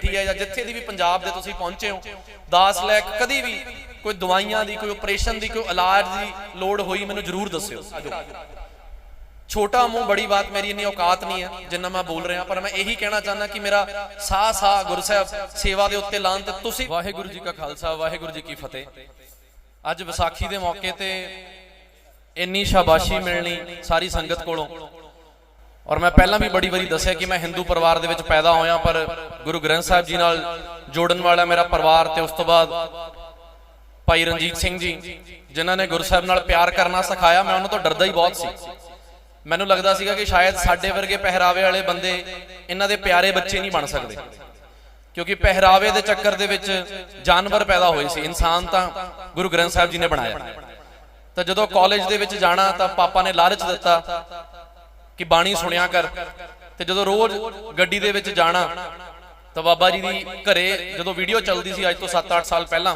ਬੈਠੀ ਹੈ ਜਾਂ ਜਿੱਥੇ ਦੀ ਵੀ ਪੰਜਾਬ ਦੇ ਤੁਸੀਂ ਪਹੁੰਚੇ ਹੋ, ਦਾਸ ਲੈ ਕਦੀ ਵੀ ਕੋਈ ਦਵਾਈਆਂ ਦੀ, ਕੋਈ ਆਪਰੇਸ਼ਨ ਦੀ, ਕੋਈ ਇਲਾਜ ਦੀ ਲੋੜ ਹੋਈ, ਮੈਨੂੰ ਜਰੂਰ ਦੱਸਿਓ। ਛੋਟਾ ਮੂੰਹ ਬੜੀ ਬਾਤ ਮੇਰੀ ਇੰਨੀ ਔਕਾਤ ਨਹੀਂ ਹੈ, ਜਿੰਨਾ ਮੈਂ ਬੋਲ ਰਿਹਾ, ਪਰ ਮੈਂ ਇਹੀ ਕਹਿਣਾ ਚਾਹੁੰਦਾ ਕਿ ਮੇਰਾ ਸਾਹ ਸਾਹ ਗੁਰੂ ਸਾਹਿਬ ਸੇਵਾ ਦੇ ਉੱਤੇ ਲਾਉਣ ਤੇ ਤੁਸੀਂ ਵਾਹਿਗੁਰੂ ਜੀ ਕਾ ਖਾਲਸਾ, ਵਾਹਿਗੁਰੂ ਜੀ ਕੀ ਫਤਿਹ। ਅੱਜ ਵਿਸਾਖੀ ਦੇ ਮੌਕੇ ਤੇ ਇੰਨੀ ਸ਼ਾਬਾਸ਼ੀ ਮਿਲਣੀ ਸਾਰੀ ਸੰਗਤ ਕੋਲੋਂ। ਔਰ ਮੈਂ ਪਹਿਲਾਂ ਵੀ ਬੜੀ ਵਾਰੀ ਦੱਸਿਆ ਕਿ ਮੈਂ ਹਿੰਦੂ ਪਰਿਵਾਰ ਦੇ ਵਿੱਚ ਪੈਦਾ ਹੋਇਆ, ਪਰ ਗੁਰੂ ਗ੍ਰੰਥ ਸਾਹਿਬ ਜੀ ਨਾਲ ਜੋੜਨ ਵਾਲਾ ਮੇਰਾ ਪਰਿਵਾਰ ਤੇ ਉਸ ਤੋਂ ਬਾਅਦ ਭਾਈ ਰਣਜੀਤ ਸਿੰਘ ਜੀ, ਜਿਨ੍ਹਾਂ ਨੇ ਗੁਰੂ ਸਾਹਿਬ ਨਾਲ ਪਿਆਰ ਕਰਨਾ ਸਿਖਾਇਆ, ਮੈਂ ਉਹਨਾਂ ਤੋਂ ਡਰਦਾ ਹੀ ਬਹੁਤ ਸੀ। ਮੈਨੂੰ ਲੱਗਦਾ ਸੀਗਾ ਕਿ ਸ਼ਾਇਦ ਸਾਡੇ ਵਰਗੇ ਪਹਿਰਾਵੇ ਵਾਲੇ ਬੰਦੇ ਇਹਨਾਂ ਦੇ ਪਿਆਰੇ ਬੱਚੇ ਨਹੀਂ ਬਣ ਸਕਦੇ। ਕਿਉਂਕਿ ਪਹਿਰਾਵੇ ਦੇ ਚੱਕਰ ਦੇ ਵਿੱਚ ਜਾਨਵਰ ਪੈਦਾ ਹੋਏ ਸੀ, ਇਨਸਾਨ ਤਾਂ ਗੁਰੂ ਗ੍ਰੰਥ ਸਾਹਿਬ ਜੀ ਨੇ ਬਣਾਇਆ। ਤਾਂ ਜਦੋਂ ਕਾਲਜ ਦੇ ਵਿੱਚ ਜਾਣਾ, ਤਾਂ ਪਾਪਾ ਨੇ ਲਾਲਚ ਦਿੱਤਾ ਕਿ ਬਾਣੀ ਸੁਣਿਆ ਕਰ। ਤੇ ਜਦੋਂ ਰੋਜ਼ ਗੱਡੀ ਦੇ ਵਿੱਚ ਜਾਣਾ, ਤਾਂ ਬਾਬਾ ਜੀ ਦੀ ਘਰੇ ਜਦੋਂ ਵੀਡੀਓ ਚੱਲਦੀ ਸੀ ਅੱਜ ਤੋਂ 7-8 ਸਾਲ ਪਹਿਲਾਂ,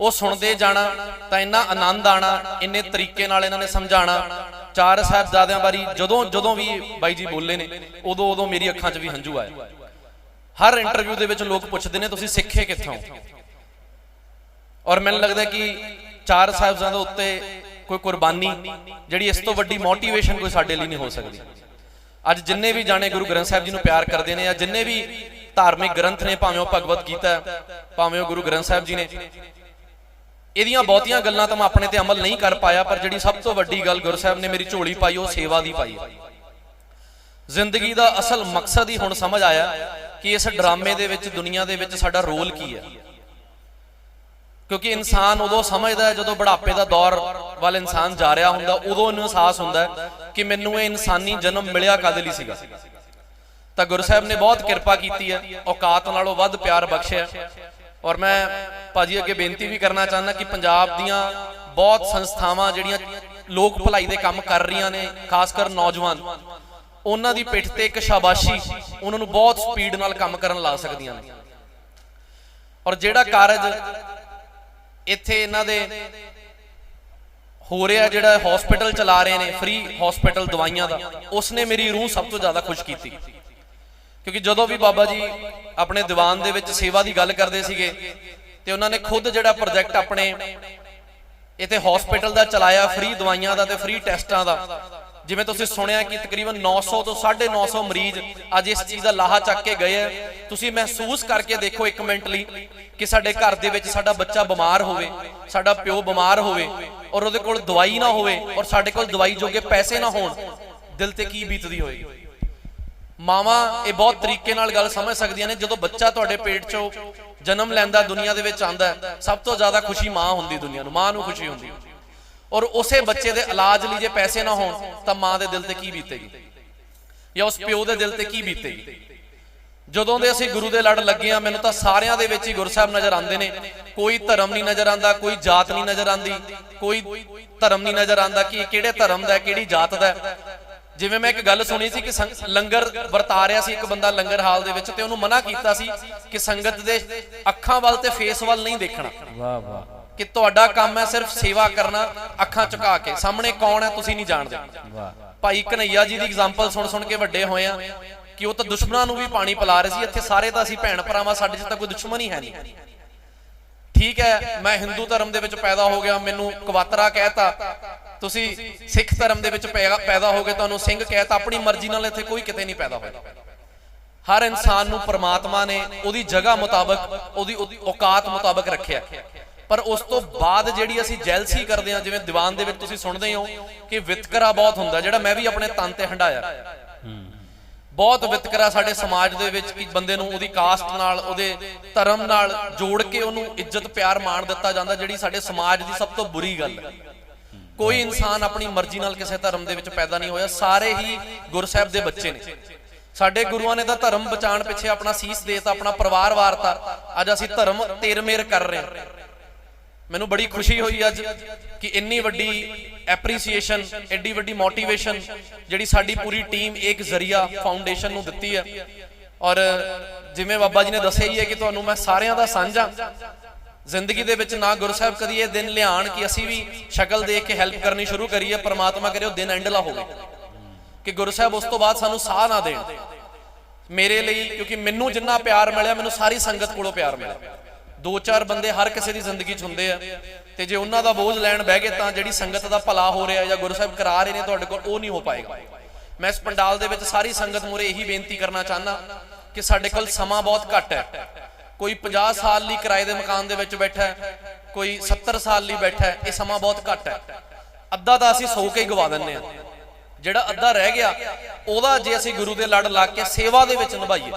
ਉਹ ਸੁਣਦੇ ਜਾਣਾ, ਤਾਂ ਇੰਨਾ ਆਨੰਦ ਆਣਾ, ਇੰਨੇ ਤਰੀਕੇ ਨਾਲ ਇਹਨਾਂ ਨੇ ਸਮਝਾਣਾ। ਚਾਰ ਸਾਹਿਬਜ਼ਾਦਿਆਂ ਬਾਰੇ ਜਦੋਂ ਜਦੋਂ ਵੀ ਬਾਈ ਜੀ ਬੋਲੇ ਨੇ, ਉਦੋਂ ਉਦੋਂ ਮੇਰੀ ਅੱਖਾਂ 'ਚ ਵੀ ਹੰਝੂ ਆਏ ਹਰ ਇੰਟਰਵਿਊ ਦੇ ਵਿੱਚ ਲੋਕ ਪੁੱਛਦੇ ਨੇ, ਤੁਸੀਂ ਸਿੱਖੇ ਕਿੱਥੋਂ? ਔਰ ਮੈਨੂੰ ਲੱਗਦਾ ਕਿ ਚਾਰ ਸਾਹਿਬਜ਼ਾਦੇ ਉੱਤੇ ਕੋਈ ਕੁਰਬਾਨੀ, ਜਿਹੜੀ ਇਸ ਤੋਂ ਵੱਡੀ ਮੋਟੀਵੇਸ਼ਨ ਕੋਈ ਸਾਡੇ ਲਈ ਨਹੀਂ ਹੋ ਸਕਦੀ। ਅੱਜ ਜਿੰਨੇ ਵੀ ਜਾਣੇ ਗੁਰੂ ਗ੍ਰੰਥ ਸਾਹਿਬ ਜੀ ਨੂੰ ਪਿਆਰ ਕਰਦੇ ਨੇ ਜਾਂ ਜਿੰਨੇ ਵੀ ਧਾਰਮਿਕ ਗ੍ਰੰਥ ਨੇ, ਭਾਵੇਂ ਉਹ ਭਗਵਤ ਗੀਤਾ ਭਾਵੇਂ ਉਹ ਗੁਰੂ ਗ੍ਰੰਥ ਸਾਹਿਬ ਜੀ ਨੇ, ਇਹਦੀਆਂ ਬਹੁਤੀਆਂ ਗੱਲਾਂ ਤਾਂ ਮੈਂ ਆਪਣੇ ਤੇ ਅਮਲ ਨਹੀਂ ਕਰ ਪਾਇਆ, ਪਰ ਜਿਹੜੀ ਸਭ ਤੋਂ ਵੱਡੀ ਗੱਲ ਗੁਰੂ ਸਾਹਿਬ ਨੇ ਮੇਰੀ ਝੋਲੀ ਪਾਈ, ਉਹ ਸੇਵਾ ਦੀ ਪਾਈ। ਜ਼ਿੰਦਗੀ ਦਾ ਅਸਲ ਮਕਸਦ ਹੀ ਹੁਣ ਸਮਝ ਆਇਆ ਕਿ ਇਸ ਡਰਾਮੇ ਦੇ ਵਿੱਚ, ਦੁਨੀਆ ਦੇ ਵਿੱਚ ਸਾਡਾ ਰੋਲ ਕੀ ਹੈ। ਕਿਉਂਕਿ ਇਨਸਾਨ ਉਦੋਂ ਸਮਝਦਾ ਜਦੋਂ ਬੁਢਾਪੇ ਦਾ ਦੌਰ ਵੱਲ ਇਨਸਾਨ ਜਾ ਰਿਹਾ ਹੁੰਦਾ, ਉਦੋਂ ਇਹਨੂੰ ਅਹਿਸਾਸ ਹੁੰਦਾ ਕਿ ਮੈਨੂੰ ਇਹ ਇਨਸਾਨੀ ਜਨਮ ਮਿਲਿਆ ਕਦ ਲਈ ਸੀਗਾ। ਤਾਂ ਗੁਰੂ ਸਾਹਿਬ ਨੇ ਬਹੁਤ ਕਿਰਪਾ ਕੀਤੀ ਹੈ, ਔਕਾਤ ਨਾਲੋਂ ਵੱਧ ਪਿਆਰ ਬਖਸ਼ਿਆ। ਔਰ ਮੈਂ ਭਾਜੀ ਅੱਗੇ ਬੇਨਤੀ ਵੀ ਕਰਨਾ ਚਾਹੁੰਦਾ ਕਿ ਪੰਜਾਬ ਦੀਆਂ ਬਹੁਤ ਸੰਸਥਾਵਾਂ ਜਿਹੜੀਆਂ ਲੋਕ ਭਲਾਈ ਦੇ ਕੰਮ ਕਰ ਰਹੀਆਂ ਨੇ, ਖਾਸ ਕਰ ਨੌਜਵਾਨ, ਉਹਨਾਂ ਦੀ ਪਿੱਠ ਤੇ ਇੱਕ ਸ਼ਾਬਾਸ਼ੀ ਉਹਨਾਂ ਨੂੰ ਬਹੁਤ ਸਪੀਡ ਨਾਲ ਕੰਮ ਕਰਨ ਲਾ ਸਕਦੀਆਂ ਨੇ। ਔਰ ਜਿਹੜਾ ਕਾਰਜ ਇੱਥੇ ਇਹਨਾਂ ਦੇ ਹੋ ਰਿਹਾ ਜਿਹੜਾ ਹਸਪੀਟਲ ਚਲਾ ਰਹੇ ਨੇ ਫ੍ਰੀ ਹਸਪੀਟਲ ਦਵਾਈਆਂ ਦਾ, ਉਸਨੇ ਮੇਰੀ ਰੂਹ ਸਭ ਤੋਂ ਜ਼ਿਆਦਾ ਖੁਸ਼ ਕੀਤੀ। ਕਿਉਂਕਿ ਜਦੋਂ ਵੀ ਬਾਬਾ ਜੀ ਆਪਣੇ ਦੀਵਾਨ ਦੇ ਵਿੱਚ ਸੇਵਾ ਦੀ ਗੱਲ ਕਰਦੇ ਸੀਗੇ, ਤੇ ਉਹਨਾਂ ਨੇ ਖੁਦ ਜਿਹੜਾ ਪ੍ਰੋਜੈਕਟ ਆਪਣੇ ਇੱਥੇ ਹਸਪੀਟਲ ਦਾ ਚਲਾਇਆ ਫ੍ਰੀ ਦਵਾਈਆਂ ਦਾ ਤੇ ਫ੍ਰੀ ਟੈਸਟਾਂ ਦਾ ਜਿਵੇਂ ਤੁਸੀਂ ਸੁਣਿਆ ਕਿ ਤਕਰੀਬਨ 900 ਤੋਂ 950 ਮਰੀਜ਼ ਅੱਜ ਇਸ ਚੀਜ਼ ਦਾ ਲਾਹਾ ਚੱਕ ਕੇ ਗਏ ਆ। ਤੁਸੀਂ ਮਹਿਸੂਸ ਕਰਕੇ ਦੇਖੋ 1 ਮਿੰਟ ਲਈ ਕਿ ਸਾਡੇ ਘਰ ਦੇ ਵਿੱਚ ਸਾਡਾ ਬੱਚਾ ਬਿਮਾਰ ਹੋਵੇ, ਸਾਡਾ ਪਿਓ ਬਿਮਾਰ ਹੋਵੇ ਔਰ ਉਹਦੇ ਕੋਲ ਦਵਾਈ ਨਾ ਹੋਵੇ ਔਰ ਸਾਡੇ ਕੋਲ ਦਵਾਈ ਜੋਗੇ ਪੈਸੇ ਨਾ ਹੋਣ, ਦਿਲ ਤੇ ਕੀ ਬੀਤਦੀ ਹੋਏਗੀ? ਮਾਵਾਂ ਇਹ ਬਹੁਤ ਤਰੀਕੇ ਨਾਲ ਗੱਲ ਸਮਝ ਸਕਦੀਆਂ ਨੇ, ਜਦੋਂ ਬੱਚਾ ਤੁਹਾਡੇ ਪੇਟ 'ਚੋਂ ਜਨਮ ਲੈਂਦਾ, ਦੁਨੀਆ ਦੇ ਵਿੱਚ ਆਂਦਾ ਸਭ ਤੋਂ ਜ਼ਿਆਦਾ ਖੁਸ਼ੀ ਮਾਂ ਹੁੰਦੀ ਦੁਨੀਆ ਨੂੰ, ਮਾਂ ਨੂੰ ਖੁਸ਼ੀ ਹੁੰਦੀ। ਔਰ ਉਸੇ ਬੱਚੇ ਦੇ ਇਲਾਜ ਲਈ ਜੇ ਪੈਸੇ ਨਾ ਹੋਣ ਤਾਂ ਮਾਂ ਦੇ ਦਿਲ ਤੇ ਕੀ ਬੀਤੇਗੀ? ਜਾਂ ਉਸ ਪਿਓ ਦੇ ਦਿਲ ਤੇ ਕੀ ਬੀਤੇਗੀ? ਜਦੋਂ ਦੇ ਅਸੀਂ ਗੁਰੂ ਦੇ ਲੜ ਲੱਗੇ ਆ ਮੈਨੂੰ ਤਾਂ ਸਾਰਿਆਂ ਦੇ ਵਿੱਚ ਹੀ ਗੁਰਸਾਹਿਬ ਨਜ਼ਰ ਆਉਂਦੇ ਨੇ। ਕੋਈ ਧਰਮ ਨਹੀਂ ਨਜ਼ਰ ਆਉਂਦਾ ਕੋਈ ਜਾਤ ਨਹੀਂ ਨਜ਼ਰ ਆਉਂਦੀ। ਕੋਈ ਧਰਮ ਨਹੀਂ ਨਜ਼ਰ ਆਉਂਦਾ ਕਿ ਇਹ ਕਿਹੜੇ ਧਰਮ ਦਾ ਹੈ ਕਿਹੜੀ ਜਾਤ ਦਾ ਹੈ। ਜਿਵੇਂ ਮੈਂ ਇੱਕ ਗੱਲ ਸੁਣੀ ਸੀ ਕਿ ਲੰਗਰ ਵਰਤਾ ਰਿਹਾ ਸੀ ਇੱਕ ਬੰਦਾ ਲੰਗਰ ਹਾਲ ਦੇ ਵਿੱਚ ਤੇ ਉਹਨੂੰ ਮਨਾ ਕੀਤਾ ਸੀ ਕਿ ਸੰਗਤ ਦੇ ਅੱਖਾਂ ਵੱਲ ਤੇ ਫੇਸ ਵੱਲ ਨਹੀਂ ਦੇਖਣਾ। ਵਾਹ ਵਾਹ। ਕਿ ਤੁਹਾਡਾ ਕੰਮ ਹੈ ਸਿਰਫ ਸੇਵਾ ਕਰਨਾ, ਅੱਖਾਂ ਝੁਕਾ ਕੇ। ਸਾਹਮਣੇ ਕੌਣ ਹੈ, ਤੁਸੀਂ ਨਹੀਂ ਜਾਣਦੇ। ਭਾਈ ਕਨਈਆ ਜੀ ਦੀ ਐਗਜ਼ਾਮਪਲ ਸੁਣ ਸੁਣ ਕੇ ਵੱਡੇ ਹੋਏ ਆ ਕਿ ਉਹ ਤਾਂ ਦੁਸ਼ਮਣਾਂ ਨੂੰ ਵੀ ਪਾਣੀ ਪਿਲਾ ਰਹੇ ਸੀ। ਇੱਥੇ ਸਾਰੇ ਤਾਂ ਅਸੀਂ ਭੈਣ ਭਰਾਵਾਂ, ਸਾਡੇ 'ਚ ਤਾਂ ਕੋਈ ਦੁਸ਼ਮਣ ਹੀ ਹੈ ਨਹੀਂ। ਠੀਕ ਹੈ, ਮੈਂ ਹਿੰਦੂ ਧਰਮ ਦੇ ਵਿੱਚ ਪੈਦਾ ਹੋ ਗਿਆ, ਮੈਨੂੰ ਕਵਾਤਰਾ ਕਹਿਤਾ। ਤੁਸੀਂ ਸਿੱਖ ਧਰਮ ਦੇ ਵਿੱਚ ਪੈਦਾ ਪੈਦਾ ਹੋ ਗਏ, ਤੁਹਾਨੂੰ ਸਿੰਘ ਕਹਿਤਾ। ਆਪਣੀ ਮਰਜ਼ੀ ਨਾਲ ਇੱਥੇ ਕੋਈ ਕਿਤੇ ਨਹੀਂ ਪੈਦਾ ਹੋਇਆ। ਹਰ ਇਨਸਾਨ ਨੂੰ ਪਰਮਾਤਮਾ ਨੇ ਉਹਦੀ ਜਗ੍ਹਾ ਮੁਤਾਬਕ, ਉਹਦੀ ਉਹਦੀ ਔਕਾਤ ਮੁਤਾਬਕ ਰੱਖਿਆ। ਪਰ ਉਸ ਤੋਂ ਬਾਅਦ ਜਿਹੜੀ ਅਸੀਂ ਜੈਲਸੀ ਕਰਦੇ ਹਾਂ, ਜਿਵੇਂ ਦੀਵਾਨ ਦੇ ਵਿੱਚ ਤੁਸੀਂ ਸੁਣਦੇ ਹੋ ਕਿ ਵਿਤਕਰਾ ਬਹੁਤ ਹੁੰਦਾ, ਜਿਹੜਾ ਮੈਂ ਵੀ ਆਪਣੇ ਤਨ ਤੇ ਹੰਡਾਇਆ ਬਹੁਤ ਵਿਤਕਰਾ ਸਾਡੇ ਸਮਾਜ ਦੇ ਵਿੱਚ ਕਿ ਬੰਦੇ ਨੂੰ ਉਹਦੀ ਕਾਸਟ ਨਾਲ, ਉਹਦੇ ਧਰਮ ਨਾਲ ਜੋੜ ਕੇ ਉਹਨੂੰ ਇੱਜ਼ਤ, ਪਿਆਰ ਮਾਣ ਦਿੱਤਾ ਜਾਂਦਾ, ਜਿਹੜੀ ਸਾਡੇ ਸਮਾਜ ਦੀ ਸਭ ਤੋਂ ਬੁਰੀ ਗੱਲ ਹੈ। ਕੋਈ ਇਨਸਾਨ ਆਪਣੀ ਮਰਜ਼ੀ ਨਾਲ ਕਿਸੇ ਧਰਮ ਦੇ ਵਿੱਚ ਪੈਦਾ ਨਹੀਂ ਹੋਇਆ, ਸਾਰੇ ਹੀ ਗੁਰਸਾਹਿਬ ਦੇ ਬੱਚੇ ਨੇ। ਸਾਡੇ ਗੁਰੂਆਂ ਨੇ ਤਾਂ ਧਰਮ ਬਚਾਉਣ ਪਿੱਛੇ ਆਪਣਾ ਸੀਸ ਦੇਤਾ, ਆਪਣਾ ਪਰਿਵਾਰ ਵਾਰਤਾ। ਅੱਜ ਅਸੀਂ ਧਰਮ ਤੇਰਮੇਰ ਕਰ ਰਹੇ ਹਾਂ। ਮੈਨੂੰ ਬੜੀ ਖੁਸ਼ੀ ਹੋਈ ਅੱਜ ਕਿ ਇੰਨੀ ਵੱਡੀ ਐਪਰੀਸੀਏਸ਼ਨ ਐਡੀ ਵੱਡੀ ਮੋਟੀਵੇਸ਼ਨ ਜਿਹੜੀ ਸਾਡੀ ਪੂਰੀ ਟੀਮ ਇੱਕ ਜ਼ਰੀਆ ਫਾਊਂਡੇਸ਼ਨ ਨੂੰ ਦਿੱਤੀ ਹੈ। ਔਰ ਜਿਵੇਂ ਬਾਬਾ ਜੀ ਨੇ ਦੱਸਿਆ ਹੀ ਹੈ ਕਿ ਤੁਹਾਨੂੰ ਮੈਂ ਸਾਰਿਆਂ ਦਾ ਸਾਂਝਾ। ਜ਼ਿੰਦਗੀ ਦੇ ਵਿੱਚ ਨਾ ਗੁਰੂ ਸਾਹਿਬ ਕਦੀ ਇਹ ਦਿਨ ਲਿਆਣ ਕਿ ਅਸੀਂ ਵੀ ਸ਼ਕਲ ਦੇਖ ਕੇ ਹੈਲਪ ਕਰਨੀ ਸ਼ੁਰੂ ਕਰੀਏ, ਪਰਮਾਤਮਾ ਕਰੇ ਉਹ ਦਿਨ ਐਂਡਲਾ ਹੋਵੇ। ਕਿ ਗੁਰੂ ਸਾਹਿਬ ਉਸ ਤੋਂ ਬਾਅਦ ਸਾਨੂੰ ਸਾਹ ਨਾ ਦੇਣ। ਮੇਰੇ ਲਈ, ਕਿਉਂਕਿ ਮੈਨੂੰ ਜਿੰਨਾ ਪਿਆਰ ਮਿਲਿਆ, ਮੈਨੂੰ ਸਾਰੀ ਸੰਗਤ ਕੋਲੋਂ ਪਿਆਰ ਮਿਲਿਆ। ਦੋ ਚਾਰ ਬੰਦੇ ਹਰ ਕਿਸੇ ਦੀ ਜ਼ਿੰਦਗੀ 'ਚ ਹੁੰਦੇ ਆ। ਤੇ ਜੇ ਉਹਨਾਂ ਦਾ ਬੋਝ ਲੈਣ ਬਹਿ ਗਏ ਤਾਂ ਜਿਹੜੀ ਸੰਗਤ ਦਾ ਭਲਾ ਹੋ ਰਿਹਾ ਜਾਂ ਗੁਰੂ ਸਾਹਿਬ ਕਰਾ ਰਹੇ ਨੇ ਤੁਹਾਡੇ ਕੋਲ, ਉਹ ਨਹੀਂ ਹੋ ਪਾਏਗਾ। ਮੈਂ ਇਸ ਪੰਡਾਲ ਦੇ ਵਿੱਚ ਸਾਰੀ ਸੰਗਤ ਮੂਰੇ ਇਹੀ ਬੇਨਤੀ ਕਰਨਾ ਚਾਹਨਾ ਕਿ ਸਾਡੇ ਕੋਲ ਸਮਾਂ ਬਹੁਤ ਘੱਟ ਹੈ। ਕੋਈ 50 ਸਾਲ ਲਈ ਕਿਰਾਏ ਦੇ ਮਕਾਨ ਦੇ ਵਿੱਚ ਬੈਠਾ ਹੈ, ਕੋਈ 70 ਸਾਲ ਲਈ ਬੈਠਾ ਹੈ, ਇਹ ਸਮਾਂ ਬਹੁਤ ਘੱਟ ਹੈ। ਅੱਧਾ ਤਾਂ ਅਸੀਂ ਸੌ ਕੇ ਹੀ ਗਵਾ ਦਿੰਨੇ ਆ ਜਿਹੜਾ ਅੱਧਾ ਰਹਿ ਗਿਆ, ਉਹਦਾ ਜੇ ਅਸੀਂ ਗੁਰੂ ਦੇ ਲੜ ਲੱਗ ਕੇ ਸੇਵਾ ਦੇ ਵਿੱਚ ਨਿਭਾਈਏ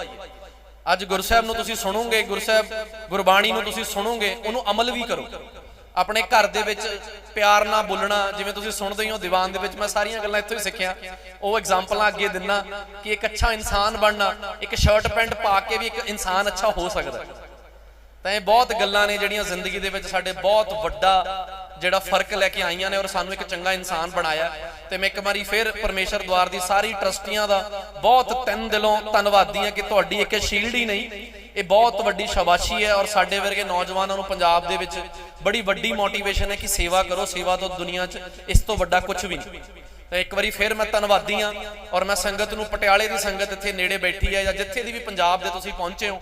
ਅੱਜ ਗੁਰਸਾਹਿਬ ਨੂੰ ਤੁਸੀਂ ਸੁਣੋਗੇ ਗੁਰਸਾਹਿਬ ਗੁਰਬਾਣੀ ਨੂੰ ਤੁਸੀਂ ਸੁਣੋਗੇ, ਉਹਨੂੰ ਅਮਲ ਵੀ ਕਰੋ। ਆਪਣੇ ਘਰ ਦੇ ਵਿੱਚ ਪਿਆਰ ਨਾਲ ਬੋਲਣਾ, ਜਿਵੇਂ ਤੁਸੀਂ ਸੁਣਦੇ ਹੀ ਹੋ, ਦੀਵਾਨ ਦੇ ਵਿੱਚ ਮੈਂ ਸਾਰੀਆਂ ਗੱਲਾਂ ਇੱਥੋਂ ਹੀ ਸਿੱਖਿਆ। ਉਹ ਐਗਜ਼ਾਮਪਲਾਂ ਅੱਗੇ ਦਿੰਨਾ ਕਿ ਇੱਕ ਅੱਛਾ ਇਨਸਾਨ ਬਣਨਾ, ਇੱਕ ਸ਼ਰਟ ਪੈਂਟ ਪਾ ਕੇ ਵੀ ਇੱਕ ਇਨਸਾਨ ਅੱਛਾ ਹੋ ਸਕਦਾ। ਤਾਂ ਇਹ ਬਹੁਤ ਗੱਲਾਂ ਨੇ ਜਿਹੜੀਆਂ ਜ਼ਿੰਦਗੀ ਦੇ ਵਿੱਚ ਸਾਡੇ ਬਹੁਤ ਵੱਡਾ ਜਿਹੜਾ ਫ਼ਰਕ ਲੈ ਕੇ ਆਈਆਂ ਨੇ ਔਰ ਸਾਨੂੰ ਇੱਕ ਚੰਗਾ ਇਨਸਾਨ ਬਣਾਇਆ। ਤੇ ਮੈਂ ਇੱਕ ਵਾਰੀ ਫਿਰ ਪਰਮੇਸ਼ਰ ਦਵਾਰ ਦੀ ਸਾਰੀ ਟਰਸਟੀਆਂ ਦਾ ਬਹੁਤ ਤਨ ਦਿਲੋਂ ਧੰਨਵਾਦੀ ਹਾਂ ਕਿ ਤੁਹਾਡੀ ਇੱਕ ਸ਼ੀਲਡ ਹੀ ਨਹੀਂ, ਇਹ ਬਹੁਤ ਵੱਡੀ ਸ਼ਾਬਾਸ਼ੀ ਹੈ ਔਰ ਸਾਡੇ ਵਰਗੇ ਨੌਜਵਾਨਾਂ ਨੂੰ ਪੰਜਾਬ ਦੇ ਵਿੱਚ ਬੜੀ ਵੱਡੀ ਮੋਟੀਵੇਸ਼ਨ ਹੈ ਕਿ ਸੇਵਾ ਕਰੋ, ਸੇਵਾ ਤੋਂ ਦੁਨੀਆ 'ਚ ਇਸ ਤੋਂ ਵੱਡਾ ਕੁਝ ਵੀ ਨਹੀਂ। ਤਾਂ ਇੱਕ ਵਾਰੀ ਫਿਰ ਮੈਂ ਧੰਨਵਾਦੀ ਹਾਂ ਔਰ ਮੈਂ ਸੰਗਤ ਨੂੰ ਪਟਿਆਲੇ ਦੀ ਸੰਗਤ ਇੱਥੇ ਨੇੜੇ ਬੈਠੀ ਹੈ ਜਾਂ ਜਿੱਥੇ ਦੀ ਵੀ ਪੰਜਾਬ ਦੇ ਤੁਸੀਂ ਪਹੁੰਚੇ ਹੋ,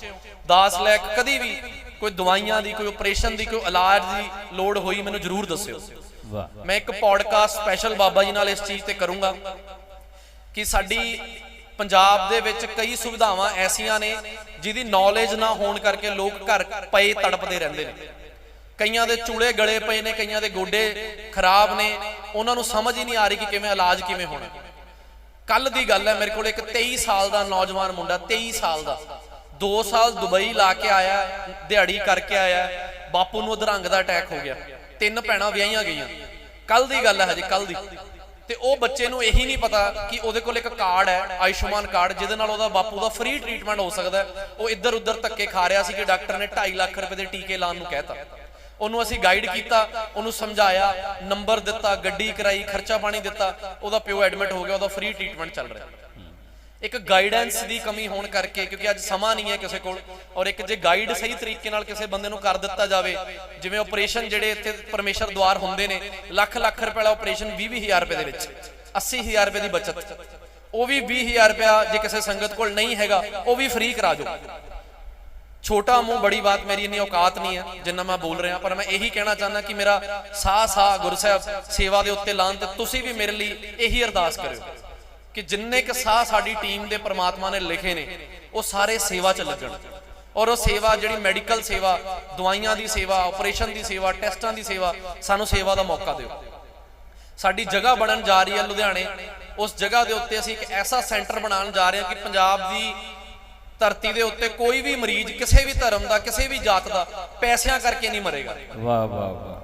ਦਾਸ ਲੈ ਕੇ ਕਦੀ ਵੀ ਕੋਈ ਦਵਾਈਆਂ ਦੀ ਕੋਈ ਆਪਰੇਸ਼ਨ ਦੀ ਕੋਈ ਇਲਾਜ ਦੀ ਲੋੜ ਹੋਈ ਮੈਨੂੰ ਜਰੂਰ ਦੱਸਿਓ। ਵਾਹ। ਮੈਂ ਇੱਕ ਪੌਡਕਾਸਟ ਸਪੈਸ਼ਲ ਬਾਬਾ ਜੀ ਨਾਲ ਇਸ ਚੀਜ਼ ਤੇ ਕਰੂੰਗਾ ਕਿ ਸਾਡੀ ਪੰਜਾਬ ਦੇ ਵਿੱਚ ਕਈ ਸੁਵਿਧਾਵਾਂ ਐਸੀਆਂ ਨੇ ਜਿਹਦੀ ਨੌਲੇਜ ਨਾ ਹੋਣ ਕਰਕੇ ਲੋਕ ਘਰ ਪਏ ਤੜਪਦੇ ਰਹਿੰਦੇ ਨੇ। ਕਈਆਂ ਦੇ ਚੂਲੇ ਗਲੇ ਪਏ ਨੇ ਕਈਆਂ ਦੇ ਗੋਡੇ ਖਰਾਬ ਨੇ ਉਹਨਾਂ ਨੂੰ ਸਮਝ ਹੀ ਨਹੀਂ ਆ ਰਹੀ ਕਿ ਕਿਵੇਂ ਇਲਾਜ ਕਿਵੇਂ ਹੋਣਾ। ਕੱਲ ਦੀ ਗੱਲ ਹੈ ਮੇਰੇ ਕੋਲ ਇੱਕ 23 ਸਾਲ ਦਾ ਨੌਜਵਾਨ ਮੁੰਡਾ 23 ਸਾਲ ਦਾ। 2 ਸਾਲ ਦੁਬਈ ਲਾ ਕੇ ਆਇਆ, ਦਿਹਾੜੀ ਕਰਕੇ ਆਇਆ, ਬਾਪੂ ਨੂੰ ਅਧਰੰਗ ਦਾ ਅਟੈਕ ਹੋ ਗਿਆ। ਤਿੰਨ ਭੈਣਾਂ ਵਿਆਹੀਆਂ ਗਈਆਂ। ਕੱਲ ਦੀ ਗੱਲ ਹੈ ਹਜੇ ਕੱਲ ਦੀ। ਤੇ ਉਹ ਬੱਚੇ ਨੂੰ ਇਹੀ ਨਹੀਂ ਪਤਾ ਕਿ ਉਹਦੇ ਕੋਲ ਇੱਕ ਕਾਰਡ ਹੈ, ਆਯੁਸ਼ਮਾਨ ਕਾਰਡ ਜਿਹਦੇ ਨਾਲ ਉਹਦਾ ਬਾਪੂ ਦਾ ਫ੍ਰੀ ਟ੍ਰੀਟਮੈਂਟ ਹੋ ਸਕਦਾ ਉਹ ਇੱਧਰ ਉੱਧਰ ਧੱਕੇ ਖਾ ਰਿਹਾ ਸੀ ਕਿ ਡਾਕਟਰ ਨੇ 2.5 ਲੱਖ ਰੁਪਏ ਦੇ ਟੀਕੇ ਲਾਉਣ ਨੂੰ ਕਹਿਤਾ। ਉਹਨੂੰ ਅਸੀਂ ਗਾਈਡ ਕੀਤਾ, ਉਹਨੂੰ ਸਮਝਾਇਆ ਨੰਬਰ ਦਿੱਤਾ, ਗੱਡੀ ਕਰਾਈ, ਖਰਚਾ ਪਾਣੀ ਦਿੱਤਾ, ਉਹਦਾ ਪਿਓ ਐਡਮਿਟ ਹੋ ਗਿਆ, ਉਹਦਾ ਫ੍ਰੀ ਟ੍ਰੀਟਮੈਂਟ ਚੱਲ ਰਿਹਾ। ਇੱਕ ਗਾਈਡੈਂਸ ਦੀ ਕਮੀ ਹੋਣ ਕਰਕੇ, ਕਿਉਂਕਿ ਅੱਜ ਸਮਾਂ ਨਹੀਂ ਹੈ ਕਿਸੇ ਕੋਲ, ਔਰ ਇੱਕ ਜੇ ਗਾਈਡ ਸਹੀ ਤਰੀਕੇ ਨਾਲ ਕਿਸੇ ਬੰਦੇ ਨੂੰ ਕਰ ਦਿੱਤਾ ਜਾਵੇ, ਜਿਵੇਂ ਆਪਰੇਸ਼ਨ ਜਿਹੜੇ ਇੱਥੇ ਪਰਮੇਸ਼ਰ ਦੁਆਰ ਹੁੰਦੇ ਨੇ, ਲੱਖ ਲੱਖ ਰੁਪਏ ਵਾਲਾ ਆਪਰੇਸ਼ਨ 20 20000 ਰੁਪਏ ਦੇ ਵਿੱਚ 80000 ਰੁਪਏ ਦੀ ਬਚਤ, ਉਹ ਵੀ 20000 ਰੁਪਇਆ ਜੇ ਕਿਸੇ ਸੰਗਤ ਕੋਲ ਨਹੀਂ ਹੈਗਾ, ਉਹ ਵੀ ਫ੍ਰੀ ਕਰਾ ਦਿਓ। ਛੋਟਾ ਮੂੰਹ, ਬੜੀ ਬਾਤ ਮੇਰੀ ਇੰਨੀ ਔਕਾਤ ਨਹੀਂ ਹੈ, ਜਿੰਨਾ ਮੈਂ ਬੋਲ ਰਿਹਾ, ਪਰ ਮੈਂ ਇਹੀ ਕਹਿਣਾ ਚਾਹੁੰਦਾ ਕਿ ਮੇਰਾ ਸਾਹ ਸਾਹ ਗੁਰਸਾਹਿਬ ਸੇਵਾ ਦੇ ਉੱਤੇ ਲਾਉਣ ਤੇ ਤੁਸੀਂ ਵੀ ਮੇਰੇ ਲਈ ਇਹੀ ਅਰਦਾਸ ਕਰਿਓ। ਕਿ ਜਿੰਨੇ ਕ ਸਾਹ ਸਾਡੀ ਟੀਮ ਦੇ ਪ੍ਰਮਾਤਮਾ ਨੇ ਲਿਖੇ ਨੇ, ਉਹ ਸਾਰੇ ਸੇਵਾ 'ਚ ਲੱਗਣ। ਔਰ ਉਹ ਸੇਵਾ ਜਿਹੜੀ ਮੈਡੀਕਲ ਸੇਵਾ, ਦਵਾਈਆਂ ਦੀ ਸੇਵਾ, ਆਪਰੇਸ਼ਨ ਦੀ ਸੇਵਾ, ਟੈਸਟਾਂ ਦੀ ਸੇਵਾ, ਸਾਨੂੰ ਸੇਵਾ ਦਾ ਮੌਕਾ ਦਿਓ। ਸਾਡੀ ਜਗ੍ਹਾ ਬਣਨ ਜਾ ਰਹੀ ਹੈ ਲੁਧਿਆਣੇ। ਉਸ ਜਗ੍ਹਾ ਦੇ ਉੱਤੇ ਅਸੀਂ ਇੱਕ ਐਸਾ ਸੈਂਟਰ ਬਣਾਉਣ ਜਾ ਰਹੇ ਹਾਂ ਕਿ ਪੰਜਾਬ ਦੀ ਧਰਤੀ ਦੇ ਉੱਤੇ ਕੋਈ ਵੀ ਮਰੀਜ਼, ਕਿਸੇ ਵੀ ਧਰਮ ਦਾ, ਕਿਸੇ ਵੀ ਜਾਤ ਦਾ ਪੈਸਿਆਂ ਕਰਕੇ ਨਹੀਂ ਮਰੇਗਾ। ਵਾਹ ਵਾਹ ਵਾਹ।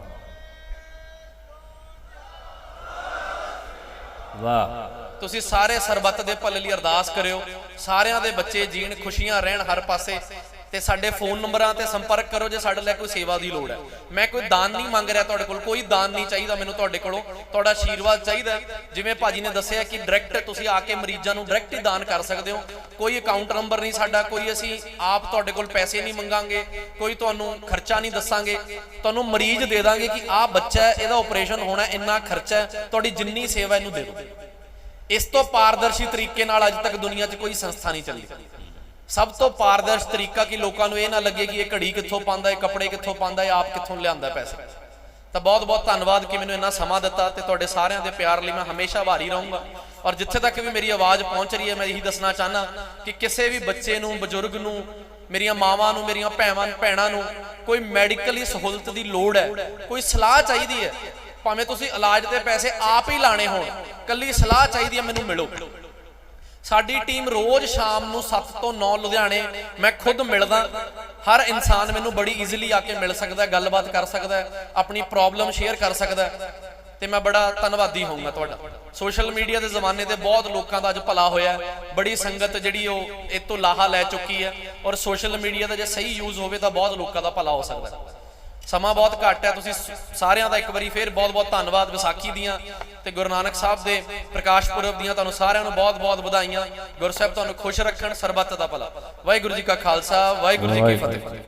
ਵਾਹ। ਤੁਸੀਂ ਸਾਰੇ ਸਰਬੱਤ ਦੇ ਭਲੇ ਲਈ ਅਰਦਾਸ ਕਰਿਓ। ਸਾਰਿਆਂ ਦੇ ਬੱਚੇ ਜੀਣ, ਖੁਸ਼ੀਆਂ ਰਹਿਣ ਹਰ ਪਾਸੇ। ਤੇ ਸਾਡੇ ਫੋਨ ਨੰਬਰਾਂ ਤੇ ਸੰਪਰਕ ਕਰੋ ਜੇ ਸਾਡੇ ਲਈ ਕੋਈ ਸੇਵਾ ਦੀ ਲੋੜ ਹੈ। ਮੈਂ ਕੋਈ ਦਾਨ ਨਹੀਂ ਮੰਗ ਰਿਹਾ ਤੁਹਾਡੇ ਕੋਲ। ਕੋਈ ਦਾਨ ਨਹੀਂ ਚਾਹੀਦਾ ਮੈਨੂੰ ਤੁਹਾਡੇ ਕੋਲੋਂ। ਤੁਹਾਡਾ ਆਸ਼ੀਰਵਾਦ ਚਾਹੀਦਾ ਹੈ। ਜਿਵੇਂ ਭਾਜੀ ਨੇ ਦੱਸਿਆ ਕਿ ਡਾਇਰੈਕਟ ਤੁਸੀਂ ਆ ਕੇ ਮਰੀਜ਼ਾਂ ਨੂੰ ਡਾਇਰੈਕਟ ਹੀ ਦਾਨ ਕਰ ਸਕਦੇ ਹੋ। ਕੋਈ ਅਕਾਊਂਟ ਨੰਬਰ ਨਹੀਂ ਸਾਡਾ। ਕੋਈ ਅਸੀਂ ਆਪ ਤੁਹਾਡੇ ਕੋਲ ਪੈਸੇ ਨਹੀਂ ਮੰਗਾਂਗੇ। ਕੋਈ ਤੁਹਾਨੂੰ ਖਰਚਾ ਨਹੀਂ ਦੱਸਾਂਗੇ। ਤੁਹਾਨੂੰ ਮਰੀਜ਼ ਦੇ ਦਾਂਗੇ ਕਿ ਆਹ ਬੱਚਾ ਹੈ, ਇਹਦਾ ਆਪਰੇਸ਼ਨ ਹੋਣਾ ਇੰਨਾ ਖਰਚਾ ਹੈ। ਤੁਹਾਡੀ ਜਿੰਨੀ ਸੇਵਾ ਇਹਨੂੰ ਦੇ ਦਿਓ। ਇਸ ਤੋਂ ਪਾਰਦਰਸ਼ੀ ਤਰੀਕੇ ਨਾਲ ਅੱਜ ਤੱਕ ਦੁਨੀਆ 'ਚ ਕੋਈ ਸੰਸਥਾ ਨਹੀਂ ਚੱਲੀ। ਸਭ ਤੋਂ ਪਾਰਦਰਸ਼ ਤਰੀਕਾ ਕਿ ਲੋਕਾਂ ਨੂੰ ਇਹ ਨਾ ਲੱਗੇ ਕਿ ਇਹ ਘੜੀ ਕਿੱਥੋਂ ਪਾਉਂਦਾ ਹੈ ਕੱਪੜੇ ਕਿੱਥੋਂ ਪਾਉਂਦਾ, ਇਹ ਆਪ ਕਿੱਥੋਂ ਲਿਆਂਦਾ ਪੈਸੇ। ਤਾਂ ਬਹੁਤ ਬਹੁਤ ਧੰਨਵਾਦ ਕਿ ਮੈਨੂੰ ਇੰਨਾ ਸਮਾਂ ਦਿੱਤਾ ਤੇ ਤੁਹਾਡੇ ਸਾਰਿਆਂ ਦੇ ਪਿਆਰ ਲਈ ਮੈਂ ਹਮੇਸ਼ਾ ਆਭਾਰੀ ਰਹੂੰਗਾ। ਔਰ ਜਿੱਥੇ ਤੱਕ ਵੀ ਮੇਰੀ ਆਵਾਜ਼ ਪਹੁੰਚ ਰਹੀ ਹੈ, ਮੈਂ ਇਹੀ ਦੱਸਣਾ ਚਾਹਨਾ ਕਿ ਕਿਸੇ ਵੀ ਬੱਚੇ ਨੂੰ, ਬਜ਼ੁਰਗ ਨੂੰ, ਮੇਰੀਆਂ ਮਾਵਾਂ ਨੂੰ, ਮੇਰੀਆਂ ਭੈਣਾਂ ਭੈਣਾਂ ਨੂੰ ਕੋਈ ਮੈਡੀਕਲੀ ਸਹੂਲਤ ਦੀ ਲੋੜ ਹੈ, ਕੋਈ ਸਲਾਹ ਚਾਹੀਦੀ ਹੈ ਭਾਵੇਂ ਤੁਸੀਂ ਇਲਾਜ ਦੇ ਪੈਸੇ ਆਪ ਹੀ ਲਾਣੇ ਹੋਣ, ਕੱਲੀ ਸਲਾਹ ਚਾਹੀਦੀ ਹੈ, ਮੈਨੂੰ ਮਿਲੋ। ਸਾਡੀ ਟੀਮ ਰੋਜ਼ ਸ਼ਾਮ ਨੂੰ 7 ਤੋਂ 9 ਲੁਧਿਆਣੇ ਮੈਂ ਖੁਦ ਮਿਲਦਾ। ਹਰ ਇਨਸਾਨ ਮੈਨੂੰ ਬੜੀ ਈਜ਼ੀਲੀ ਆ ਕੇ ਮਿਲ ਸਕਦਾ ਗੱਲਬਾਤ ਕਰ ਸਕਦਾ ਆਪਣੀ ਪ੍ਰੋਬਲਮ ਸ਼ੇਅਰ ਕਰ ਸਕਦਾ ਹੈ। ਤੇ ਮੈਂ ਬੜਾ ਧੰਨਵਾਦੀ ਹੋਊਂਗਾ ਤੁਹਾਡਾ। ਸੋਸ਼ਲ ਮੀਡੀਆ ਦੇ ਜ਼ਮਾਨੇ ਤੇ ਬਹੁਤ ਲੋਕਾਂ ਦਾ ਅੱਜ ਭਲਾ ਹੋਇਆ ਬੜੀ ਸੰਗਤ ਜਿਹੜੀ ਉਹ ਇਹ ਤੋਂ ਲਾਹਾ ਲੈ ਚੁੱਕੀ ਹੈ। ਔਰ ਸੋਸ਼ਲ ਮੀਡੀਆ ਦਾ ਜੇ ਸਹੀ ਯੂਜ਼ ਹੋਵੇ ਤਾਂ ਬਹੁਤ ਲੋਕਾਂ ਦਾ ਭਲਾ ਹੋ ਸਕਦਾ ਸਮਾਂ ਬਹੁਤ ਘੱਟ ਹੈ ਤੁਸੀਂ ਸਾਰਿਆਂ ਦਾ ਇੱਕ ਵਾਰੀ ਫੇਰ ਬਹੁਤ-ਬਹੁਤ ਧੰਨਵਾਦ ਵਿਸਾਖੀ ਦੀਆਂ ਤੇ ਗੁਰੂ ਨਾਨਕ ਸਾਹਿਬ ਦੇ ਪ੍ਰਕਾਸ਼ ਪੁਰਬ ਦੀਆਂ ਤੁਹਾਨੂੰ ਸਾਰਿਆਂ ਨੂੰ ਬਹੁਤ-ਬਹੁਤ ਵਧਾਈਆਂ। ਗੁਰੂ ਸਾਹਿਬ ਤੁਹਾਨੂੰ ਖੁਸ਼ ਰੱਖਣ ਸਰਬੱਤ ਦਾ ਭਲਾ। ਵਾਹਿਗੁਰੂ ਜੀ ਕਾ ਖਾਲਸਾ ਵਾਹਿਗੁਰੂ ਜੀ ਕੀ ਫਤਿਹ।